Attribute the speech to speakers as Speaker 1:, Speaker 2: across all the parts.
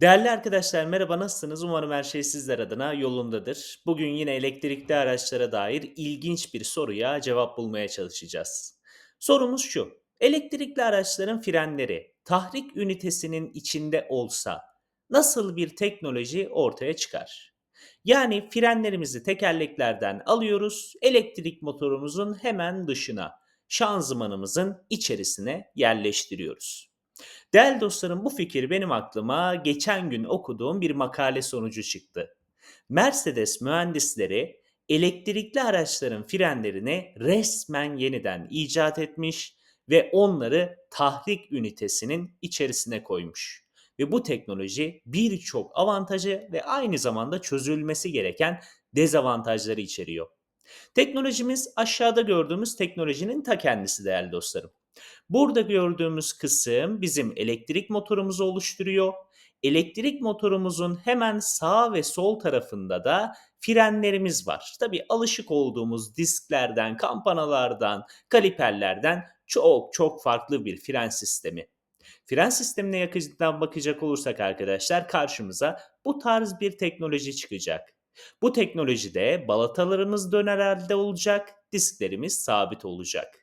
Speaker 1: Değerli arkadaşlar merhaba nasılsınız? Umarım her şey sizler adına yolundadır. Bugün yine elektrikli araçlara dair ilginç bir soruya cevap bulmaya çalışacağız. Sorumuz şu. Elektrikli araçların frenleri tahrik ünitesinin içinde olsa nasıl bir teknoloji ortaya çıkar? Yani frenlerimizi tekerleklerden alıyoruz, elektrik motorumuzun hemen dışına, şanzımanımızın içerisine yerleştiriyoruz. Değerli dostlarım bu fikir benim aklıma geçen gün okuduğum bir makale sonucu çıktı. Mercedes mühendisleri elektrikli araçların frenlerini resmen yeniden icat etmiş ve onları tahrik ünitesinin içerisine koymuş. Ve bu teknoloji birçok avantajı ve aynı zamanda çözülmesi gereken dezavantajları içeriyor. Teknolojimiz aşağıda gördüğümüz teknolojinin ta kendisi değerli dostlarım. Burada gördüğümüz kısım bizim elektrik motorumuzu oluşturuyor. Elektrik motorumuzun hemen sağ ve sol tarafında da frenlerimiz var. Tabi alışık olduğumuz disklerden, kampanalardan, kaliperlerden çok çok farklı bir fren sistemi. Fren sistemine yakından bakacak olursak arkadaşlar karşımıza bu tarz bir teknoloji çıkacak. Bu teknolojide balatalarımız döner halde olacak, disklerimiz sabit olacak.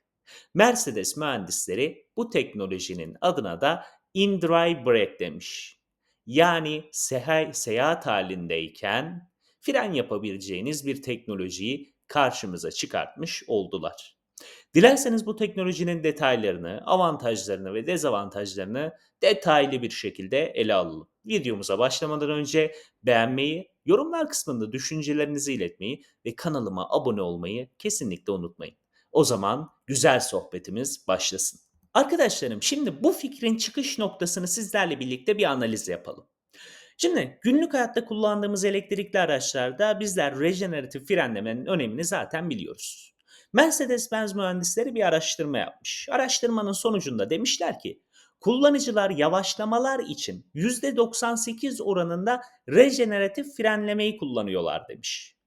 Speaker 1: Mercedes mühendisleri bu teknolojinin adına da in-drive brake demiş. Yani seha- seyahat halindeyken fren yapabileceğiniz bir teknolojiyi karşımıza çıkartmış oldular. Dilerseniz bu teknolojinin detaylarını, avantajlarını ve dezavantajlarını detaylı bir şekilde ele alalım. Videomuza başlamadan önce beğenmeyi, yorumlar kısmında düşüncelerinizi iletmeyi ve kanalıma abone olmayı kesinlikle unutmayın. O zaman güzel sohbetimiz başlasın. Arkadaşlarım şimdi bu fikrin çıkış noktasını sizlerle birlikte bir analiz yapalım. Şimdi günlük hayatta kullandığımız elektrikli araçlarda bizler rejeneratif frenlemenin önemini zaten biliyoruz. Mercedes-Benz mühendisleri bir araştırma yapmış. Araştırmanın sonucunda demişler ki kullanıcılar yavaşlamalar için %98 oranında rejeneratif frenlemeyi kullanıyorlar demiş.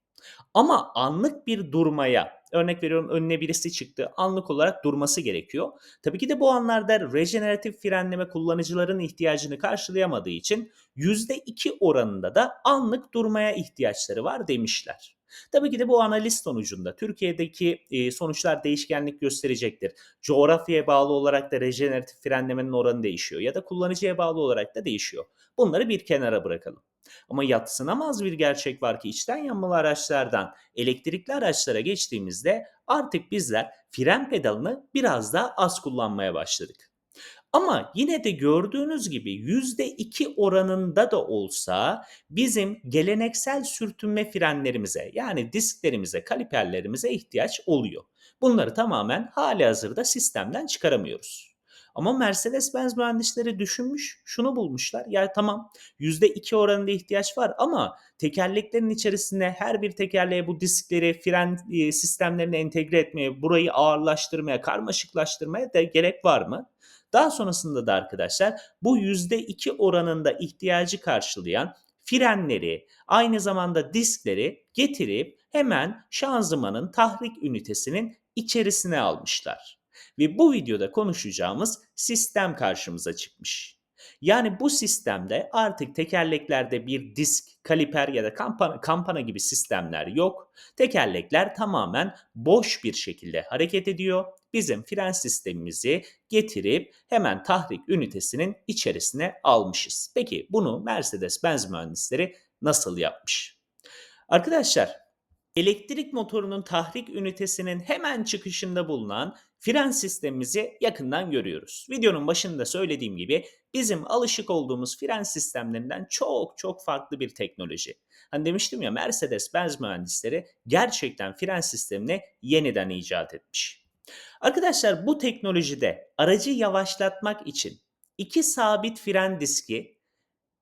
Speaker 1: Ama anlık bir durmaya, örnek veriyorum önüne birisi çıktı, anlık olarak durması gerekiyor. Tabii ki de bu anlarda rejeneratif frenleme kullanıcıların ihtiyacını karşılayamadığı için %2 oranında da anlık durmaya ihtiyaçları var demişler. Tabii ki de bu analiz sonucunda Türkiye'deki e, sonuçlar değişkenlik gösterecektir. Coğrafyaya bağlı olarak da rejeneratif frenlemenin oranı değişiyor ya da kullanıcıya bağlı olarak da değişiyor. Bunları bir kenara bırakalım. Ama yatsınamaz bir gerçek var ki içten yanmalı araçlardan elektrikli araçlara geçtiğimizde artık bizler fren pedalını biraz daha az kullanmaya başladık. Ama yine de gördüğünüz gibi %2 oranında da olsa bizim geleneksel sürtünme frenlerimize yani disklerimize, kaliperlerimize ihtiyaç oluyor. Bunları tamamen hali hazırda sistemden çıkaramıyoruz. Ama Mercedes-Benz mühendisleri düşünmüş, şunu bulmuşlar. Ya tamam %2 oranında ihtiyaç var ama tekerleklerin içerisinde her bir tekerleğe bu diskleri, fren e, sistemlerini entegre etmeye, burayı ağırlaştırmaya, karmaşıklaştırmaya da gerek var mı? Daha sonrasında da arkadaşlar bu %2 oranında ihtiyacı karşılayan frenleri, aynı zamanda diskleri getirip hemen şanzımanın tahrik ünitesinin içerisine almışlar. Ve bu videoda konuşacağımız sistem karşımıza çıkmış. Yani bu sistemde artık tekerleklerde bir disk, kaliper ya da kampana, kampana gibi sistemler yok. Tekerlekler tamamen boş bir şekilde hareket ediyor. Bizim fren sistemimizi getirip hemen tahrik ünitesinin içerisine almışız. Peki bunu Mercedes-Benz mühendisleri nasıl yapmış? Arkadaşlar elektrik motorunun tahrik ünitesinin hemen çıkışında bulunan fren sistemimizi yakından görüyoruz. Videonun başında söylediğim gibi bizim alışık olduğumuz fren sistemlerinden çok çok farklı bir teknoloji. Hani demiştim ya Mercedes-Benz mühendisleri gerçekten fren sistemini yeniden icat etmiş. Arkadaşlar bu teknolojide aracı yavaşlatmak için iki sabit fren diski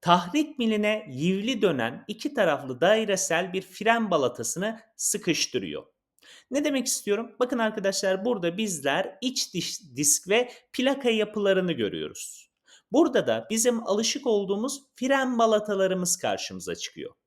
Speaker 1: tahrik miline yivli dönen iki taraflı dairesel bir fren balatasını sıkıştırıyor. Ne demek istiyorum? Bakın arkadaşlar burada bizler iç disk ve plaka yapılarını görüyoruz. Burada da bizim alışık olduğumuz fren balatalarımız karşımıza çıkıyor.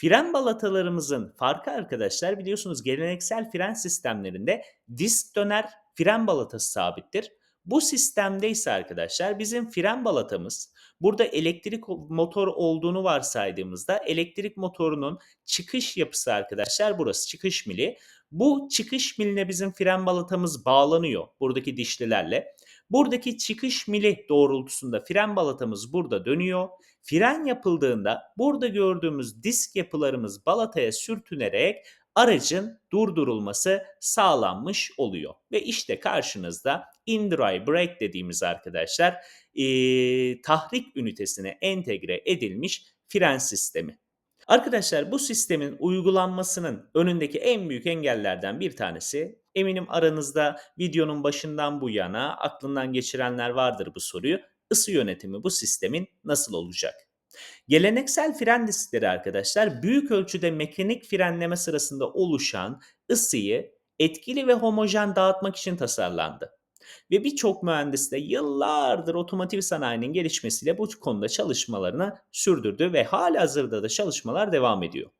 Speaker 1: Fren balatalarımızın farkı arkadaşlar biliyorsunuz geleneksel fren sistemlerinde disk döner, fren balatası sabittir. Bu sistemde ise arkadaşlar bizim fren balatamız burada elektrik motor olduğunu varsaydığımızda elektrik motorunun çıkış yapısı arkadaşlar burası çıkış mili. Bu çıkış miline bizim fren balatamız bağlanıyor buradaki dişlilerle. Buradaki çıkış mili doğrultusunda fren balatamız burada dönüyor. Fren yapıldığında burada gördüğümüz disk yapılarımız balataya sürtünerek aracın durdurulması sağlanmış oluyor. Ve işte karşınızda in-dry brake dediğimiz arkadaşlar eee, tahrik ünitesine entegre edilmiş fren sistemi. Arkadaşlar bu sistemin uygulanmasının önündeki en büyük engellerden bir tanesi eminim aranızda videonun başından bu yana aklından geçirenler vardır bu soruyu. Isı yönetimi bu sistemin nasıl olacak? Geleneksel fren diskleri arkadaşlar büyük ölçüde mekanik frenleme sırasında oluşan ısıyı etkili ve homojen dağıtmak için tasarlandı. Ve birçok mühendis de yıllardır otomotiv sanayinin gelişmesiyle bu konuda çalışmalarını sürdürdü ve halihazırda da çalışmalar devam ediyor.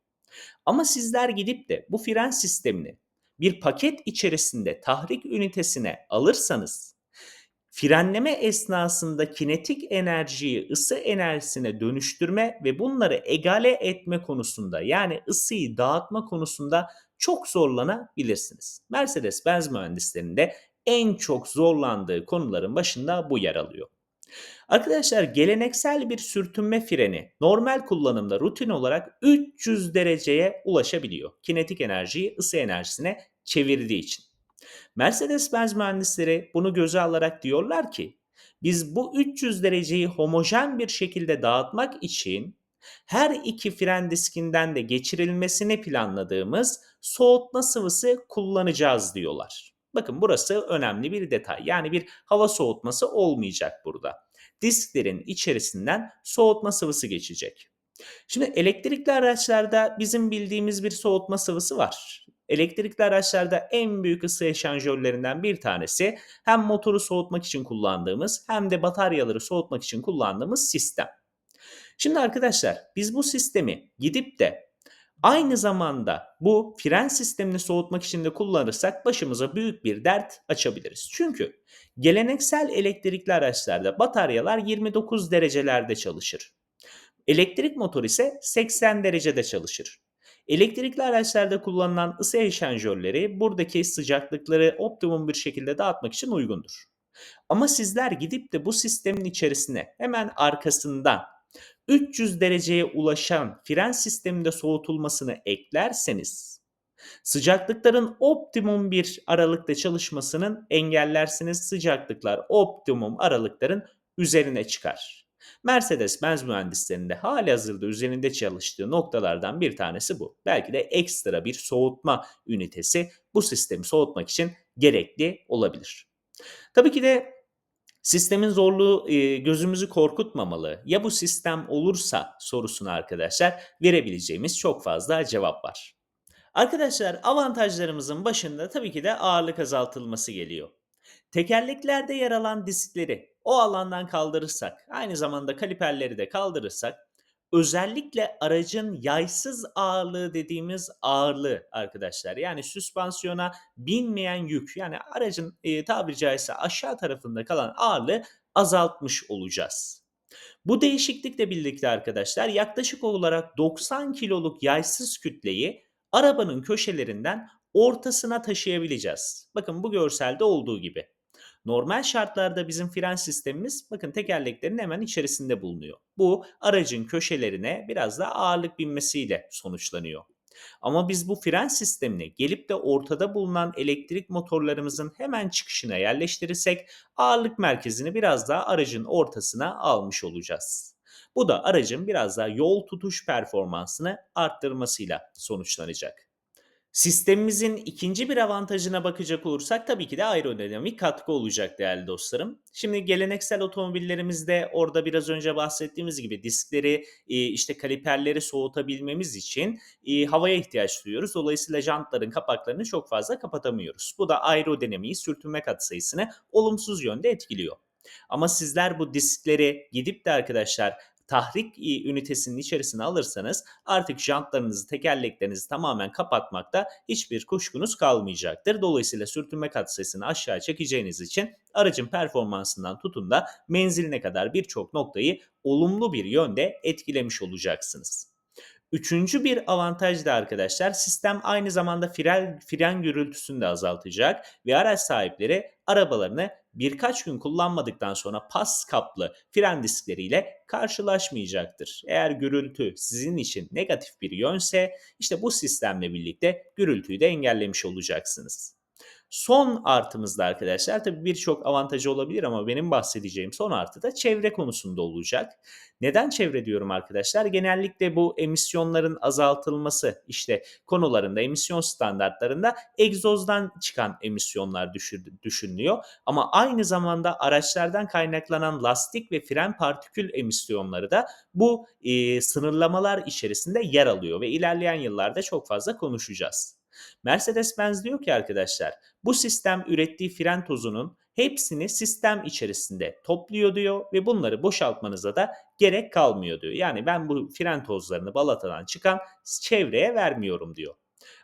Speaker 1: Ama sizler gidip de bu fren sistemini bir paket içerisinde tahrik ünitesine alırsanız frenleme esnasında kinetik enerjiyi ısı enerjisine dönüştürme ve bunları egale etme konusunda yani ısıyı dağıtma konusunda çok zorlanabilirsiniz. Mercedes-Benz mühendislerinde en çok zorlandığı konuların başında bu yer alıyor. Arkadaşlar geleneksel bir sürtünme freni normal kullanımda rutin olarak 300 dereceye ulaşabiliyor. Kinetik enerjiyi ısı enerjisine çevirdiği için. Mercedes-Benz mühendisleri bunu göze alarak diyorlar ki biz bu 300 dereceyi homojen bir şekilde dağıtmak için her iki fren diskinden de geçirilmesini planladığımız soğutma sıvısı kullanacağız diyorlar. Bakın burası önemli bir detay. Yani bir hava soğutması olmayacak burada. Disklerin içerisinden soğutma sıvısı geçecek. Şimdi elektrikli araçlarda bizim bildiğimiz bir soğutma sıvısı var. Elektrikli araçlarda en büyük ısı eşanjörlerinden bir tanesi hem motoru soğutmak için kullandığımız hem de bataryaları soğutmak için kullandığımız sistem. Şimdi arkadaşlar biz bu sistemi gidip de aynı zamanda bu fren sistemini soğutmak için de kullanırsak başımıza büyük bir dert açabiliriz. Çünkü geleneksel elektrikli araçlarda bataryalar 29 derecelerde çalışır. Elektrik motor ise 80 derecede çalışır. Elektrikli araçlarda kullanılan ısı eşanjörleri buradaki sıcaklıkları optimum bir şekilde dağıtmak için uygundur. Ama sizler gidip de bu sistemin içerisine hemen arkasından 300 dereceye ulaşan fren sisteminde soğutulmasını eklerseniz sıcaklıkların optimum bir aralıkta çalışmasının engellersiniz. Sıcaklıklar optimum aralıkların üzerine çıkar. Mercedes-Benz mühendislerinde hali hazırda üzerinde çalıştığı noktalardan bir tanesi bu. Belki de ekstra bir soğutma ünitesi bu sistemi soğutmak için gerekli olabilir. Tabii ki de sistemin zorluğu e, gözümüzü korkutmamalı. Ya bu sistem olursa sorusuna arkadaşlar verebileceğimiz çok fazla cevap var. Arkadaşlar avantajlarımızın başında tabii ki de ağırlık azaltılması geliyor. Tekerleklerde yer alan diskleri o alandan kaldırırsak, aynı zamanda kaliperleri de kaldırırsak özellikle aracın yaysız ağırlığı dediğimiz ağırlığı arkadaşlar. Yani süspansiyona binmeyen yük yani aracın e, tabiri caizse aşağı tarafında kalan ağırlığı azaltmış olacağız. Bu değişiklikle birlikte arkadaşlar yaklaşık olarak 90 kiloluk yaysız kütleyi arabanın köşelerinden ortasına taşıyabileceğiz. Bakın bu görselde olduğu gibi. Normal şartlarda bizim fren sistemimiz bakın tekerleklerin hemen içerisinde bulunuyor. Bu aracın köşelerine biraz da ağırlık binmesiyle sonuçlanıyor. Ama biz bu fren sistemini gelip de ortada bulunan elektrik motorlarımızın hemen çıkışına yerleştirirsek ağırlık merkezini biraz daha aracın ortasına almış olacağız. Bu da aracın biraz daha yol tutuş performansını arttırmasıyla sonuçlanacak. Sistemimizin ikinci bir avantajına bakacak olursak tabii ki de aerodinamik katkı olacak değerli dostlarım. Şimdi geleneksel otomobillerimizde orada biraz önce bahsettiğimiz gibi diskleri e, işte kaliperleri soğutabilmemiz için e, havaya ihtiyaç duyuyoruz. Dolayısıyla jantların kapaklarını çok fazla kapatamıyoruz. Bu da aerodinamiği sürtünme katsayısını olumsuz yönde etkiliyor. Ama sizler bu diskleri gidip de arkadaşlar tahrik ünitesinin içerisine alırsanız artık jantlarınızı, tekerleklerinizi tamamen kapatmakta hiçbir kuşkunuz kalmayacaktır. Dolayısıyla sürtünme katsayısını aşağı çekeceğiniz için aracın performansından tutun da menziline kadar birçok noktayı olumlu bir yönde etkilemiş olacaksınız. Üçüncü bir avantaj da arkadaşlar sistem aynı zamanda fren, fren gürültüsünü de azaltacak ve araç sahipleri arabalarını birkaç gün kullanmadıktan sonra pas kaplı fren diskleriyle karşılaşmayacaktır. Eğer gürültü sizin için negatif bir yönse işte bu sistemle birlikte gürültüyü de engellemiş olacaksınız. Son artımız da arkadaşlar tabii birçok avantajı olabilir ama benim bahsedeceğim son artı da çevre konusunda olacak. Neden çevre diyorum arkadaşlar? Genellikle bu emisyonların azaltılması işte konularında emisyon standartlarında egzozdan çıkan emisyonlar düşünülüyor. Ama aynı zamanda araçlardan kaynaklanan lastik ve fren partikül emisyonları da bu e, sınırlamalar içerisinde yer alıyor ve ilerleyen yıllarda çok fazla konuşacağız. Mercedes-Benz diyor ki arkadaşlar bu sistem ürettiği fren tozunun hepsini sistem içerisinde topluyor diyor ve bunları boşaltmanıza da gerek kalmıyor diyor. Yani ben bu fren tozlarını balatadan çıkan çevreye vermiyorum diyor.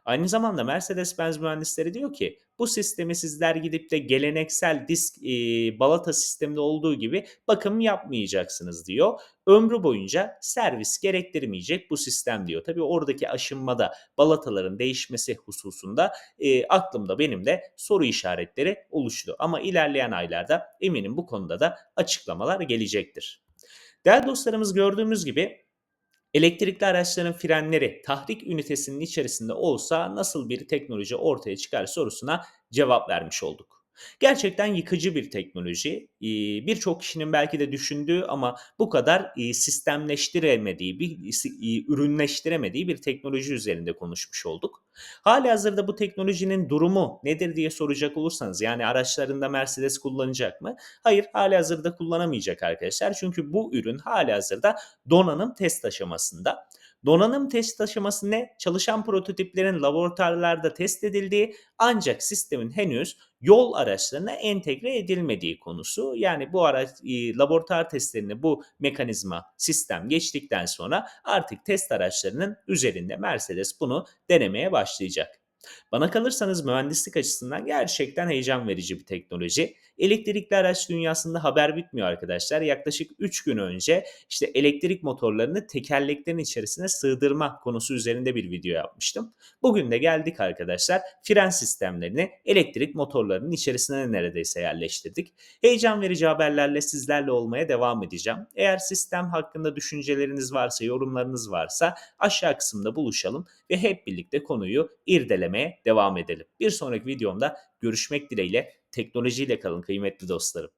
Speaker 1: Aynı zamanda Mercedes-Benz mühendisleri diyor ki bu sistemi sizler gidip de geleneksel disk e, balata sisteminde olduğu gibi bakım yapmayacaksınız diyor. Ömrü boyunca servis gerektirmeyecek bu sistem diyor. Tabii oradaki aşınmada balataların değişmesi hususunda e, aklımda benim de soru işaretleri oluştu. Ama ilerleyen aylarda eminim bu konuda da açıklamalar gelecektir. Değerli dostlarımız gördüğümüz gibi Elektrikli araçların frenleri tahrik ünitesinin içerisinde olsa nasıl bir teknoloji ortaya çıkar sorusuna cevap vermiş olduk. Gerçekten yıkıcı bir teknoloji. Birçok kişinin belki de düşündüğü ama bu kadar sistemleştiremediği, bir ürünleştiremediği bir teknoloji üzerinde konuşmuş olduk. Hali hazırda bu teknolojinin durumu nedir diye soracak olursanız yani araçlarında Mercedes kullanacak mı? Hayır hali hazırda kullanamayacak arkadaşlar. Çünkü bu ürün hali hazırda donanım test aşamasında. Donanım test aşaması ne? Çalışan prototiplerin laboratuvarlarda test edildiği ancak sistemin henüz yol araçlarına entegre edilmediği konusu. Yani bu araç e, laboratuvar testlerini bu mekanizma sistem geçtikten sonra artık test araçlarının üzerinde Mercedes bunu denemeye başlayacak. Bana kalırsanız mühendislik açısından gerçekten heyecan verici bir teknoloji. Elektrikli araç dünyasında haber bitmiyor arkadaşlar. Yaklaşık 3 gün önce işte elektrik motorlarını tekerleklerin içerisine sığdırma konusu üzerinde bir video yapmıştım. Bugün de geldik arkadaşlar fren sistemlerini elektrik motorlarının içerisine neredeyse yerleştirdik. Heyecan verici haberlerle sizlerle olmaya devam edeceğim. Eğer sistem hakkında düşünceleriniz varsa, yorumlarınız varsa aşağı kısımda buluşalım ve hep birlikte konuyu irdelemeye devam edelim. Bir sonraki videomda görüşmek dileğiyle teknolojiyle kalın kıymetli dostlarım.